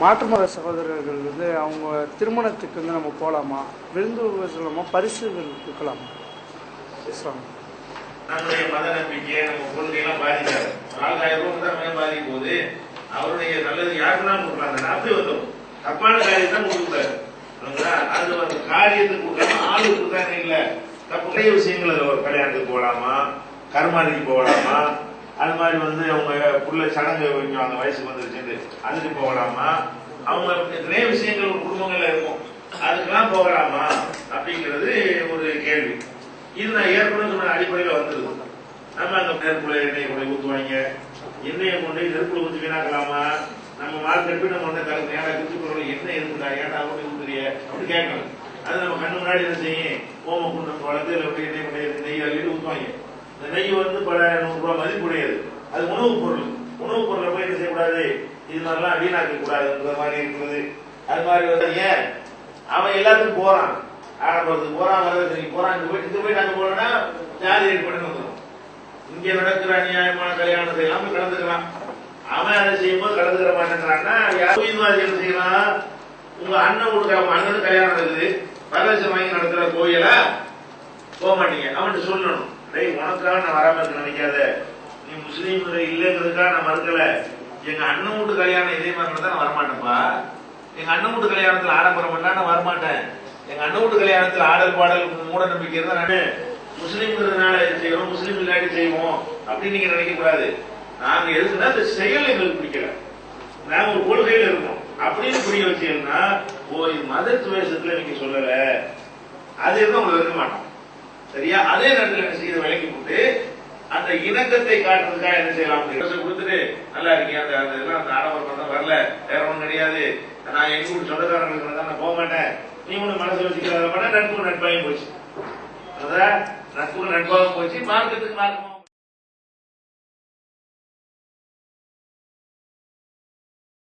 மாற்று மத சகோதரர்கள் வந்து அவங்க திருமணத்துக்கு வந்து நம்ம போகலாமா விருந்து சொல்லலாமா பரிசுகள் கொடுக்கலாமா? இஸ்லாம் நம்முடைய மத நம்பிக்கை நம்ம கொள்கையெல்லாம் பாதிக்காது. நாலாயிரம் ரூபாய் கொடுத்தா பாதிக்கும் போது அவருடைய நல்லது யாருக்கெல்லாம் கொடுக்கலாம். அந்த வரும் வந்தோம். தப்பான காரியம் தான் கொடுக்கூடாது அது அந்த காரியத்துக்கு கொடுக்காம ஆளு கொடுத்தாங்க இல்லை தப்பு நிறைய விஷயங்கள். ஒரு கல்யாணத்துக்கு போகலாமா கர்மாதிக்கு போகலாமா அது மாதிரி வந்து அவங்க புள்ள சடங்கு கொஞ்சம் அந்த வயசுக்கு வந்துருச்சு அதுக்கு போகலாமா? அவங்க நிறைய விஷயங்கள் ஒரு குடும்பங்கள்ல இருக்கும். அதுக்கெல்லாம் போகலாமா? அப்படிங்கிறது ஒரு கேள்வி. இது நான் ஏற்கனவே சொன்ன அடிப்படையில் வந்துருது நம்ம அந்த நெருப்புல எண்ணெய் கொண்டு ஊற்றுவாங்க எண்ணெயை கொண்டு போய் நெருப்புல ஊற்றி வீணாக்கலாமா? நம்ம மார்க்கெட் போய் நம்ம வந்து கலந்து ஏடா குத்துக்கிறோம் எண்ணெய் இருக்குதா ஏடா கொண்டு ஊத்துறிய? அப்படின்னு கேட்கணும். அது நம்ம கண்ணு முன்னாடி என்ன செய்யும்? ஓம குண்டம் வளர்த்து இல்லை எண்ணெய் கொண்டு நெய் அள்ளி ஊற்றுவாங்க இந்த நெய் வந்து பல நூறு ரூபாய் மதிப்புடையது அது உணவுப் பொருள். உணவுப் பொருளை போய் என்ன செய்யக்கூடாது? இது மாதிரிலாம் வீணாக்க கூடாதுன்ற மாதிரி இருக்கிறது அது மாதிரி வந்து ஏன்? அவன் எல்லாத்துக்கும் போறான். ஆடம்பரத்துக்கு போறான் வரதுக்கு போறான் இங்க போய் இங்க போய் நாங்க போனோம்னா ஜாதி ஏற்பட்டு வந்துடும் இங்க நடக்கிற அநியாயமான கல்யாணத்தை எல்லாம் கலந்துக்கலாம் அவன் அதை செய்யும்போது கலந்துக்கிற மாட்டேங்கிறான்னா யாரும் இதுவாதி என்ன செய்யலாம் உங்க அண்ணன் கொடுக்குற அண்ணனுக்கு கல்யாணம் நடக்குது வரதட்சணை வாங்கி நடத்துற கோயில போக மாட்டீங்க. அவன்கிட்ட சொல்லணும். டேய் உனக்காக நான் வராம இருக்க நினைக்காத. நீ முஸ்லீம் இல்லைங்கிறதுக்காக நான் மறுக்கல. எங்க அண்ணன் வீட்டு கல்யாணம் இதே மாதிரி தான் நான் வரமாட்டேன்ப்பா. எங்க அண்ணன் வீட்டு கல்யாணத்துல ஆடம்பரம் பண்ணா நான் வரமாட்டேன். எங்க அண்ணன் வீட்டு கல்யாணத்துல ஆடல் பாடல் மூட நம்பிக்கை இருந்தா நானு முஸ்லீம்ங்கிறதுனால இது செய்வோம் முஸ்லீம் இல்லாட்டி செய்வோம் அப்படின்னு நீங்க நினைக்க கூடாது நாங்க எதுக்குன்னா இந்த செயல் எங்களுக்கு பிடிக்கல. நாங்க ஒரு கொள்கையில இருக்கோம். அப்படின்னு புரிய வச்சீங்கன்னா ஓ இது மத துவேஷத்துல நீங்க சொல்லல. அது எதுவும் உங்களுக்கு இருக்க மாட்டோம். சரியா? அதே நேரத்தில் என்ன செய்யுது விலக்கி போட்டு அந்த இணக்கத்தை காட்டுறதுக்காக என்ன செய்யலாம்? கொடுத்துட்டு நல்லா இருக்கீங்க. அந்த அந்த இதெல்லாம் அந்த ஆடம்பரம் தான் வரல. வேற ஒண்ணும் கிடையாது. நான் எங்க வீட்டு சொந்தக்காரங்களுக்கு நான் போக மாட்டேன். நீ ஒண்ணு மனசு வச்சுக்கிறத பண்ண நட்பு நட்பாயும் போச்சு. அதான் நட்பு நட்பாகவும் போச்சு. மார்க்கத்துக்கு மார்க்கமாக